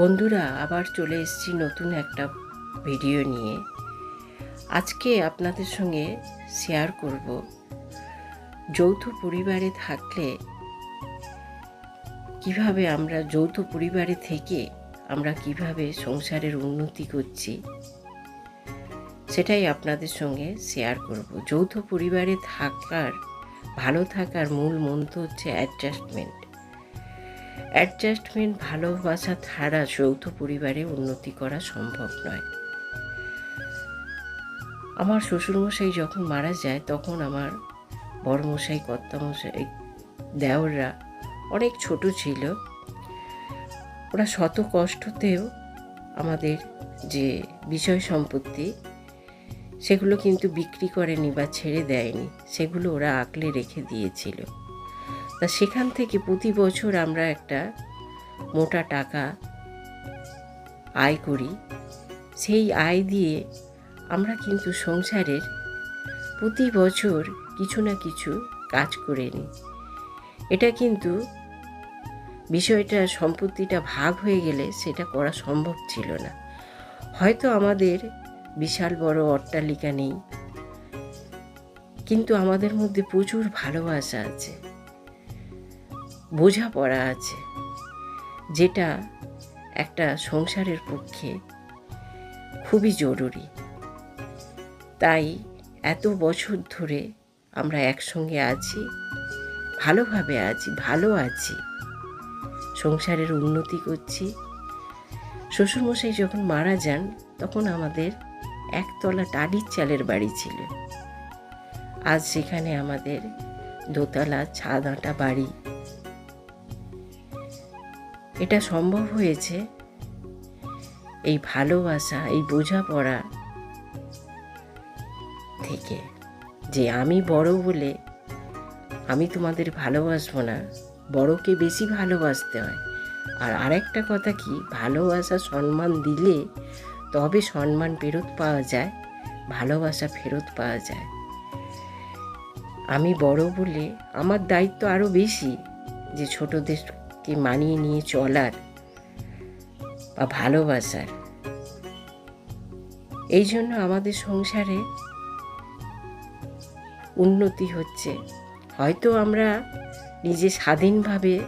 বন্ধুরা, আবার চলে এসেছি নতুন একটা ভিডিও নিয়ে। আজকে আপনাদের সঙ্গে শেয়ার করব। যৌথ পরিবারে থাকলে কীভাবে আমরা যৌথ পরিবারে থেকে আমরা কীভাবে সংসারের উন্নতি করছি, সেটাই আপনাদের সঙ্গে শেয়ার করব। যৌথ পরিবারে থাকার, ভালো থাকার মূল মন্ত্র হচ্ছে অ্যাডজাস্টমেন্ট অ্যাডজাস্টমেন্ট ভালোবাসা ছাড়া যৌথ পরিবারে উন্নতি করা সম্ভব নয়। আমার শ্বশুরমশাই যখন মারা যায়, তখন আমার বড়মশাই, কর্তামশাই, দেওররা অনেক ছোট ছিল। ওরা শত কষ্টতেও আমাদের যে বিষয় সম্পত্তি, সেগুলো কিন্তু বিক্রি করেনি বা ছেড়ে দেয়নি, সেগুলো ওরা আঁকলে রেখে দিয়েছিল। তা সেখান থেকে প্রতি বছর আমরা একটা মোটা টাকা আয় করি। সেই আয় দিয়ে আমরা কিন্তু সংসারের প্রতি বছর কিছু না কিছু কাজ করে নিই। এটা কিন্তু বিষয়টা, সম্পত্তিটা ভাগ হয়ে গেলে সেটা করা সম্ভব ছিল না। হয়তো আমাদের বিশাল বড় অট্টালিকা নেই, কিন্তু আমাদের মধ্যে প্রচুর ভালোবাসা আছে। বোঝাপড়া আছে, যেটা একটা সংসারের পক্ষে খুবই জরুরি। তাই এত বছর ধরে আমরা একসঙ্গে আছি, ভালোভাবে আছি, ভালো আছি। সংসারের উন্নতি করছি। শ্বশুরমশাই যখন মারা যান, তখন আমাদের একতলা টালির চালের বাড়ি ছিল। আজ সেখানে আমাদের দোতলা ছাদ আঁটা বাড়ি এটা সম্ভব হয়েছে? এই ভালোবাসা, এই বোঝাপড়া থেকে যে আমি বড় বলে আমি তোমাদের ভালোবাসবো না, বড়কে বেশি ভালোবাসতে হয়। আর আরেকটা কথা কি, ভালোবাসা সম্মান দিলে তবে সম্মান ফেরত পাওয়া যায়, ভালোবাসা ফেরত পাওয়া যায়। আমি বড় বলে আমার দায়িত্ব আরও বেশি যে ছোটদেরকে মানিয়ে নিয়ে চলার বা ভালোবাসার। এই জন্য আমাদের সংসারে উন্নতি হচ্ছে। হয়তো আমরা নিজে স্বাধীনভাবে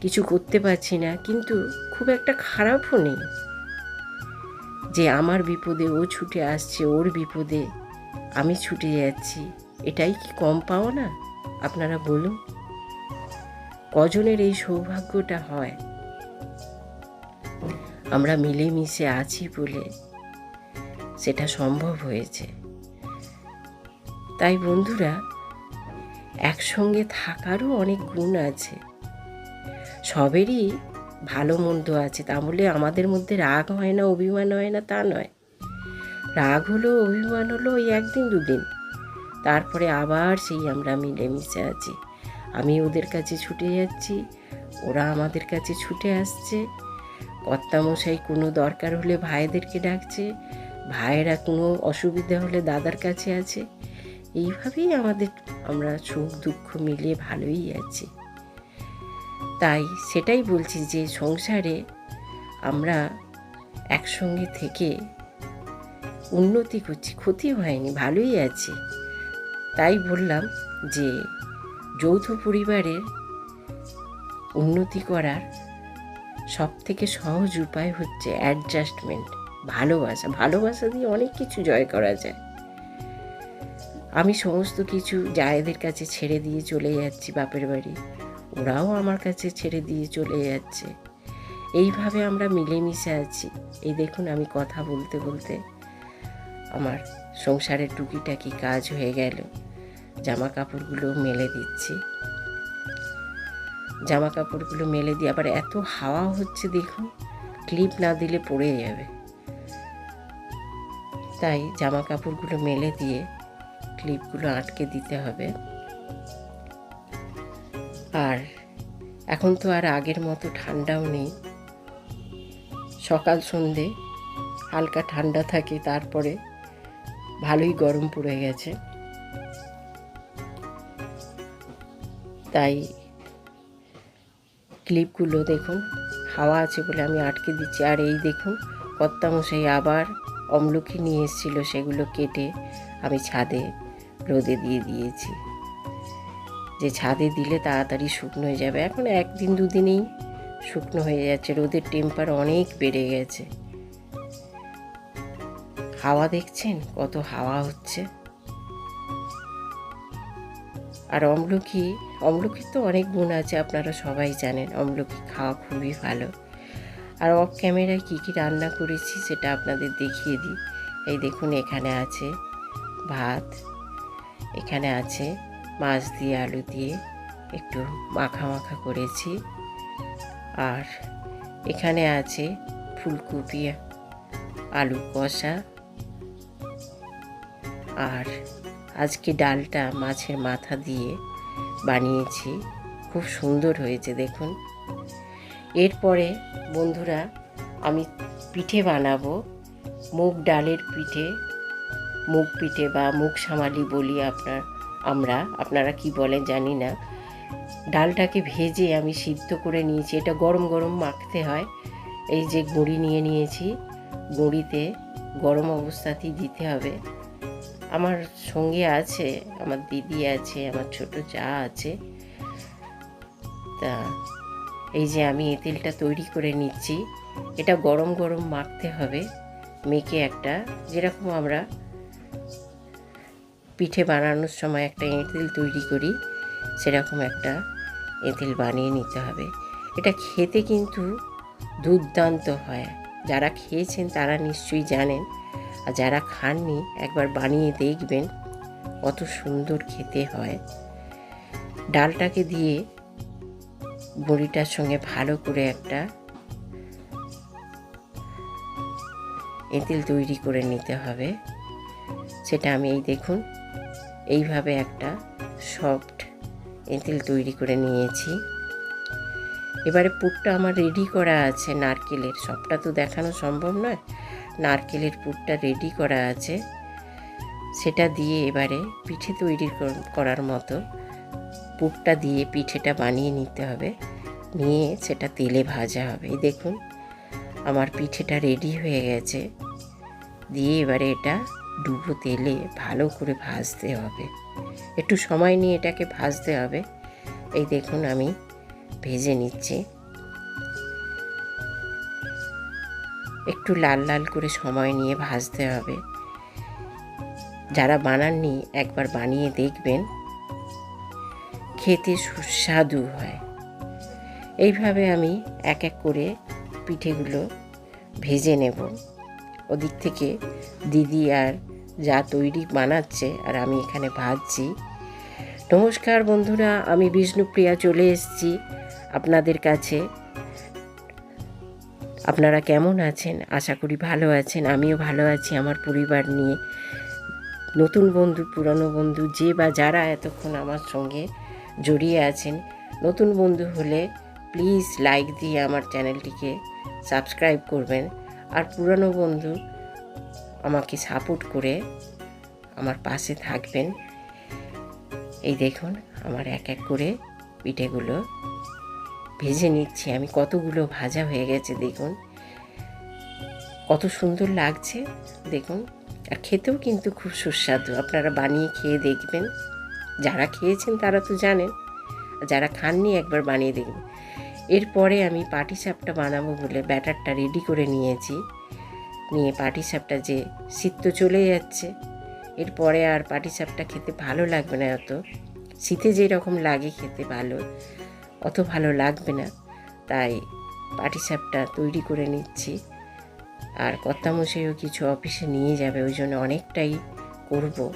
কিছু করতে পারছি না, কিন্তু খুব একটা খারাপও নেই। যে আমার বিপদে ও ছুটে আসছে, ওর বিপদে আমি ছুটে যাচ্ছি, এটাই কি কম পাও না? আপনারা বলুন। কজনের এই সৌভাগ্যটা হয়? আমরা মিলেমিশে আছি বলে সেটা সম্ভব হয়েছে। তাই বন্ধুরা, একসঙ্গে থাকারও অনেক গুণ আছে। সবেরই ভালো মন্দ আছে। তা বলে আমাদের মধ্যে রাগ হয় না, অভিমান হয় না তা নয়। রাগ হলো, অভিমান হলো ওই একদিন দুদিন। তারপরে আবার সেই আমরা মিলেমিশে আছি। আমি ওদের কাছে ছুটে যাচ্ছি, ওরা আমাদের কাছে ছুটে আসছে। কর্তামশাই কোনো দরকার হলে ভাইদেরকে ডাকছে, ভাইয়েরা কোনো অসুবিধা হলে দাদার কাছে আছে। এইভাবেই আমাদের, আমরা সুখ দুঃখ মিলিয়ে ভালোই আছি। তাই সেটাই বলছি যে সংসারে আমরা একসঙ্গে থেকে উন্নতি করছি, ক্ষতি হয়নি, ভালোই আছি। তাই বললাম যে যৌথ পরিবারের উন্নতি করার সব থেকে সহজ উপায় হচ্ছে অ্যাডজাস্টমেন্ট ভালোবাসা। ভালোবাসা দিয়ে অনেক কিছু জয় করা যায়। আমি সমস্ত কিছু জায়েদের কাছে ছেড়ে দিয়ে চলে যাচ্ছি বাপের বাড়ি। ওরাও আমার কাছে ছেড়ে দিয়ে চলে যাচ্ছে। এইভাবে আমরা মিলেমিশে আছি। এই দেখুন, আমি কথা বলতে বলতে আমার সংসারের টুকিটাকি কাজ হয়ে গেল। জামা কাপড়গুলো মেলে দিচ্ছি। জামা কাপড়গুলো মেলে দিয়ে আবার এত হাওয়া হচ্ছে দেখুন, ক্লিপ না দিলে পড়ে যাবে। তাই জামা কাপড়গুলো মেলে দিয়ে ক্লিপগুলো আটকে দিতে হবে। আর এখন তো আর আগের মতো ঠান্ডাও নেই। সকাল সন্ধে, হালকা ঠান্ডা থাকে, তারপরে ভালোই গরম পড়ে গেছে। তাই ক্লিপগুলো দেখুন, হাওয়া আছে বলে আমি আটকে দিচ্ছি। আর এই দেখুন, কর্তামশাই আবার অমলকি নিয়ে এসেছিল সেগুলো কেটে আমি ছাদে রোদে দিয়ে দিয়েছি। যে ছাদে দিলে তাড়াতাড়ি শুকনো হয়ে যাবে। এখন একদিন দুদিনেই শুকনো হয়ে যাচ্ছে। রোদের টেম্পার অনেক বেড়ে গেছে। হাওয়া দেখছেন? কত হাওয়া হচ্ছে। আর অমলকি অমলকির তো অনেক গুণ আছে, আপনারা সবাই জানেন। অমলকি খাওয়া খুবই ভালো। আর অফ ক্যামেরায় কী কী রান্না করেছি সেটা আপনাদের দেখিয়ে দিই। এই দেখুন, এখানে আছে ভাত, এখানে আছে মাছ দিয়ে, আলু দিয়ে একটু মাখা মাখা করেছি। আর এখানে আছে ফুলকপি, আলু কষা। আর আজকে ডালটা মাছের মাথা দিয়ে বানিয়েছি। খুব সুন্দর হয়েছে, দেখুন। এরপরে বন্ধুরা, আমি পিঠে বানাবো মুগ ডালের পিঠে। মুগ পিঠে বা মুগ সামালি বলি আপনার, আমরা, আপনারা কি বলেন জানি না। ডালটাকে ভেজে আমি সিদ্ধ করে নিয়েছি, এটা গরম গরম মাখতে হয়। এই যে গুঁড়ি নিয়ে নিয়েছি, গুঁড়িতে গরম অবস্থাতেই দিতে হবে। আমার সঙ্গে আছে, আমার দিদি আছে, আমার ছোট চা আছে। তা এই যে আমি এঁতেলটা তৈরি করে নিচ্ছি, এটা গরম গরম মাখতে হবে, মেখে একটা, যেরকম আমরা পিঠে বানানোর সময় একটা এঁতেল তৈরি করি, সেরকম একটা এঁতেল বানিয়ে নিতে হবে। এটা খেতে কিন্তু দুর্দান্ত হয়। যারা খেয়েছেন তারা নিশ্চয়ই জানেন আর যারা খাননি, একবার বানিয়ে দেখবেন কত সুন্দর খেতে হয়। ডালটাকে দিয়ে বড়িটার সঙ্গে ভালো করে একটা এঁতেল তৈরি করে নিতে হবে। সেটা আমি এই দেখুন, এইভাবে একটা সফট এঁতেল তৈরি করে নিয়েছি। এবারে পুরটা আমার রেডি করা আছে নারকেলের। সবটা তো দেখানো সম্ভব নয়। নারকেলের পুরটা রেডি করা আছে। সেটা দিয়ে এবারে পিঠে তৈরি কর- করার মতো পুরটা দিয়ে পিঠেটা বানিয়ে নিতে হবে। নিয়ে সেটা তেলে ভাজা হবে। এই দেখুন, আমার পিঠেটা রেডি হয়ে গেছে। দিয়ে এবারে এটা ডুবো তেলে ভালো করে ভাজতে হবে। একটু সময় নিয়ে এটাকে ভাজতে হবে। এই দেখুন, আমি ভেজে নিচ্ছি। একটু লাল লাল করে সময় নিয়ে ভাজতে হবে। যারা বানাননি একবার বানিয়ে দেখবেন, খেতে সুস্বাদু হয়। এইভাবে আমি এক এক করে পিঠেগুলো ভেজে নেব। ওদিক থেকে দিদি আর যা তৈরি বানাচ্ছে আর আমি এখানে ভাজছি। নমস্কার বন্ধুরা, আমি বিষ্ণুপ্রিয়া চলে এসেছি। আপনাদের কাছে আপনারা কেমন আছেন? আশা করি ভালো আছেন। আমিও ভালো আছি আমার পরিবার নিয়ে। নতুন বন্ধু, পুরনো বন্ধু, যে বা যারা এতক্ষণ আমার সঙ্গে জড়িয়ে আছেন, নতুন বন্ধু হলে প্লিজ লাইক দিয়ে আমার চ্যানেলটিকে সাবস্ক্রাইব করবেন। আর পুরনো বন্ধু আমাকে সাপোর্ট করে আমার পাশে থাকবেন। এই দেখুন, আমার এক এক করে পিঠেগুলো ভেজে নিচ্ছি। আমি কতগুলো ভাজা হয়ে গেছে দেখুন। কত সুন্দর লাগছে দেখুন। আর খেতেও কিন্তু খুব সুস্বাদু। আপনারা বানিয়ে খেয়ে দেখবেন। যারা খেয়েছেন তারা তো জানেন। যারা খাননি একবার বানিয়ে দেখবেন এরপরে আমি পাটি সাপটা বানাবো বলে ব্যাটারটা রেডি করে নিয়েছি। নিয়ে পাটি সাপটা যে শীত তো চলে যাচ্ছে। এরপরে আর পাটি সাপটা খেতে ভালো লাগবে না অত শীতে যেরকম লাগে খেতে ভালো। অত ভালো লাগবে না। তাই পাটিসাপটা তৈরি করে নিচ্ছি। আর কর্তামশাইও কিছু অফিসে নিয়ে যাবে, ওই জন্য অনেকটাই করব।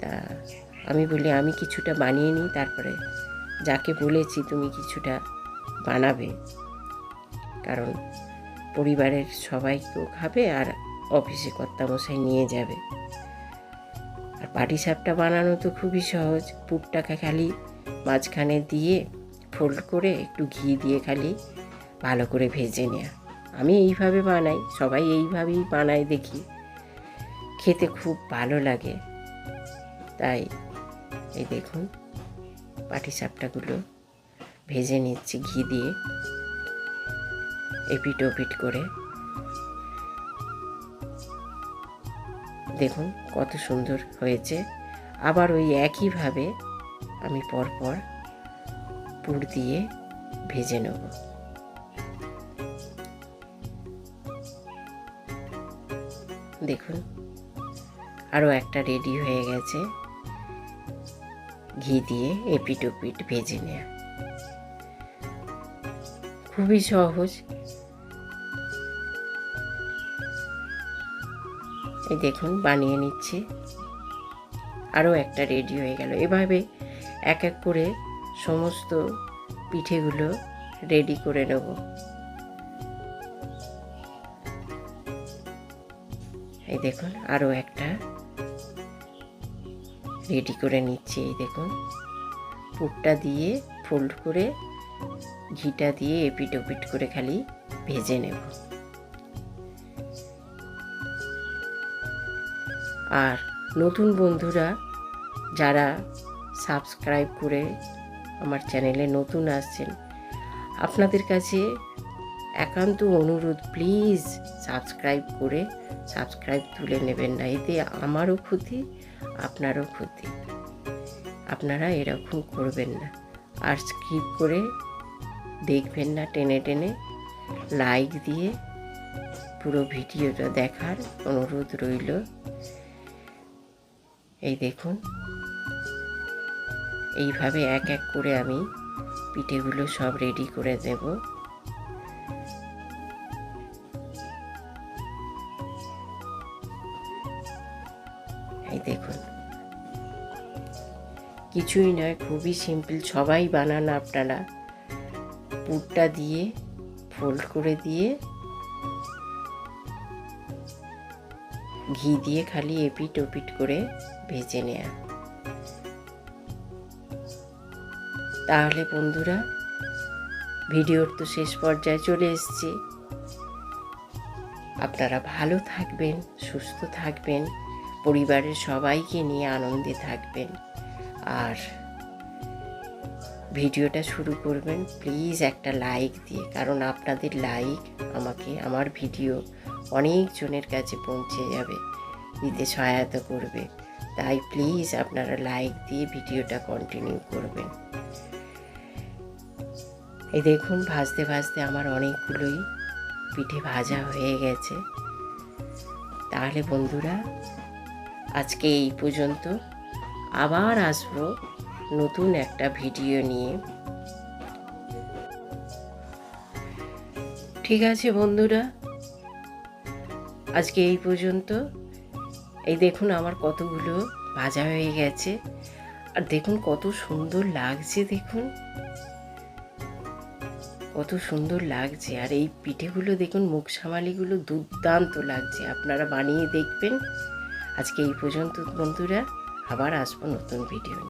তা আমি বলি, আমি কিছুটা বানিয়ে নিই, তারপরে যাকে বলেছি তুমি কিছুটা বানাবে। কারণ পরিবারের সবাই তো খাবে আর অফিসে কর্তামশাই নিয়ে যাবে। আর পাটিসাপটা বানানো তো খুবই সহজ। পুরটাকে খালি মাঝখানে দিয়ে ফোল্ড করে একটু ঘি দিয়ে খালি ভালো করে ভেজে নেওয়া আমি এইভাবে বানাই, সবাই এইভাবেই বানাই দেখি। খেতে খুব ভালো লাগে। তাই এই দেখুন পাটিসাপটাগুলো ভেজে নিচ্ছি ঘি দিয়ে, এপিট ওপিট করে। দেখুন কত সুন্দর হয়েছে। আবার ওই একইভাবে আমি পরপর পুর দিয়ে ভেজে নেব। দেখুন, আরও একটা রেডি হয়ে গেছে। ঘি দিয়ে এপিট ওপিট ভেজে নেওয়া খুবই সহজ। এই দেখুন, বানিয়ে নিচ্ছি। আরও একটা রেডি হয়ে গেল। এভাবে এক এক করে সমস্ত পিঠেগুলো রেডি করে নেব। এই দেখুন, আরও একটা রেডি করে নিচ্ছি, এই দেখুন। পুরটা দিয়ে ফোল্ড করে ঘিটা দিয়ে এপিট ওপিট করে খালি ভেজে নেব। আর নতুন বন্ধুরা যারা সাবস্ক্রাইব করে আমার চ্যানেলে নতুন আসছেন, আপনাদের কাছে একান্ত অনুরোধ, প্লিজ সাবস্ক্রাইব করে সাবস্ক্রাইব তুলে নেবেন না, এতে আমারও ক্ষতি, আপনারও ক্ষতি। আপনারা এরকম করবেন না। আর স্কিপ করে দেখবেন না, টেনে টেনে লাইক দিয়ে পুরো ভিডিওটা দেখার অনুরোধ রইল। এই দেখুন। এইভাবে এক এক করে আমি পিঠেগুলো সব রেডি করে দেব। এই দেখুন। কিছুই নয়, খুবই সিম্পল সবাই বানান আপনারা। পুরটা দিয়ে ফোল্ড করে দিয়ে, ঘি দিয়ে খালি এপিট ওপিট করে ভেজে নেয়া। তাহলে বন্ধুরা, ভিডিওর তো শেষ পর্যায়ে চলে এসছি। আপনারা ভালো থাকবেন, সুস্থ থাকবেন, পরিবারের সবাইকে নিয়ে আনন্দে থাকবেন। আর ভিডিওটা শুরু করবেন, প্লিজ একটা লাইক দিয়ে, কারণ আপনাদের লাইক আমাকে, আমার ভিডিও অনেক জনের কাছে পৌঁছে যাবে দিতে সহায়তা করবে। তাই প্লিজ আপনারা লাইক দিয়ে ভিডিওটা কন্টিনিউ করবেন। এই দেখুন, ভাজতে ভাজতে আমার অনেকগুলোই পিঠে ভাজা হয়ে গেছে। তাহলে বন্ধুরা, আজকে এই পর্যন্ত আবার আসব নতুন একটা ভিডিও নিয়ে। ঠিক আছে বন্ধুরা, আজকে এই পর্যন্ত। এই দেখুন আমার কতগুলো ভাজা হয়ে গেছে। আর দেখুন কত সুন্দর লাগছে, দেখুন। কত সুন্দর লাগছে। আর এই পিঠেগুলো দেখুন মুখ সামালিগুলো দুর্দান্ত লাগছে। আপনারা বানিয়ে দেখবেন। আজকে এই পর্যন্ত, বন্ধুরা, আবার আসব নতুন ভিডিও